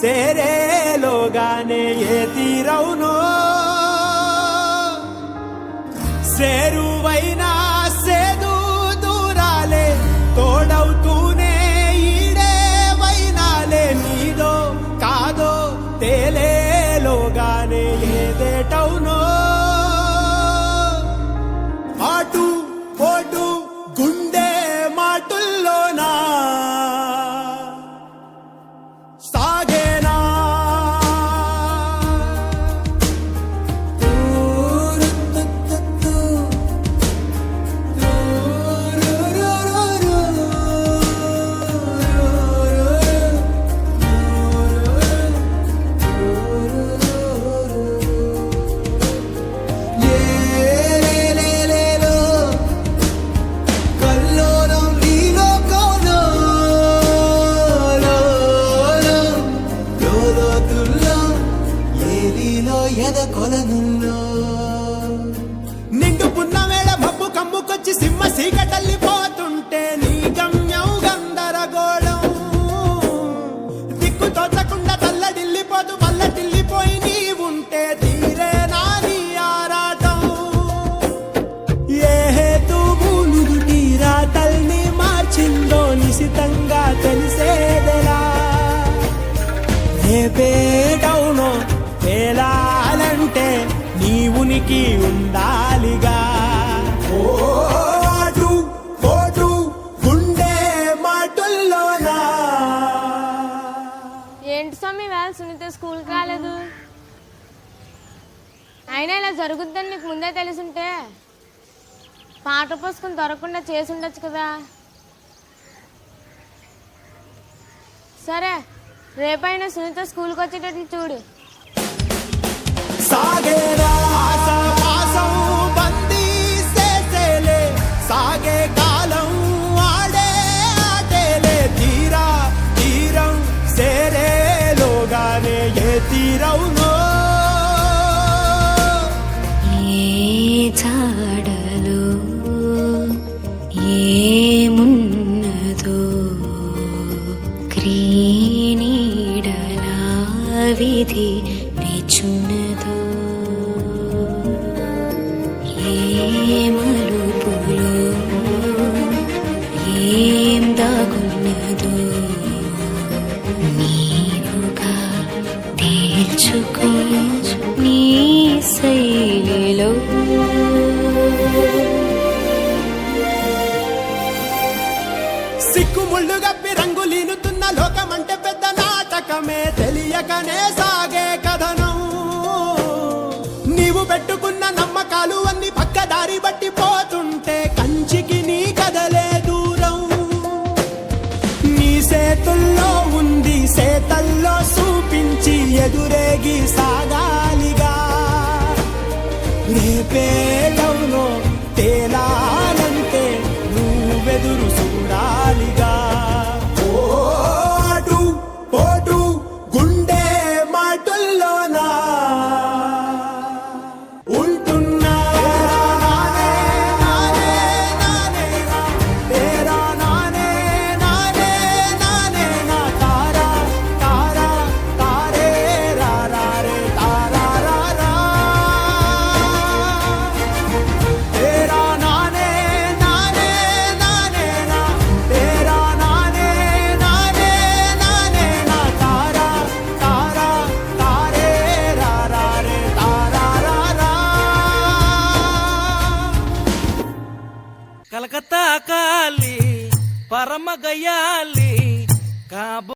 సేరేలోగానే ఏ తీరవునో? సేరువైనా సేదు దూరాలే తోడవుతూనే ఈడే వైనాలే నీదో రేపేటవునో తేలాలంటే నీ ఉనికి ఉండాలిగా. ఓ అటు గుండె మాటుల్లోనా? ఏంటి స్వామి వేళ సునీత స్కూల్ కాలేదు? అయినా ఇలా జరుగుద్దని నీకు ముందే తెలుసుంటే పాట పుస్తకం దొరకకుండా చేసి ఉండొచ్చు కదా. సరే రేపైనా సునీత స్కూల్కి వచ్చేటట్లు చూడు. సాగేరా బందీ చేసేలే. సాగే కాలం വിധി വിചുന്നതോ ഏ నాటకమే తెలియకనే సాగే కథనం. నీవు పెట్టుకున్న నమ్మకాలు అన్ని పక్కదారి బట్టి పోతుంటే కంచికి నీ కదలే దూరం. నీ సేతుల్లో ఉంది సేతల్లో చూపించి ఎదురేగి సాగాలిగా. రేపేటవునో తేలాలంటే నువ్వెదురు చూడాలిగా. పరమగయాలి కాబో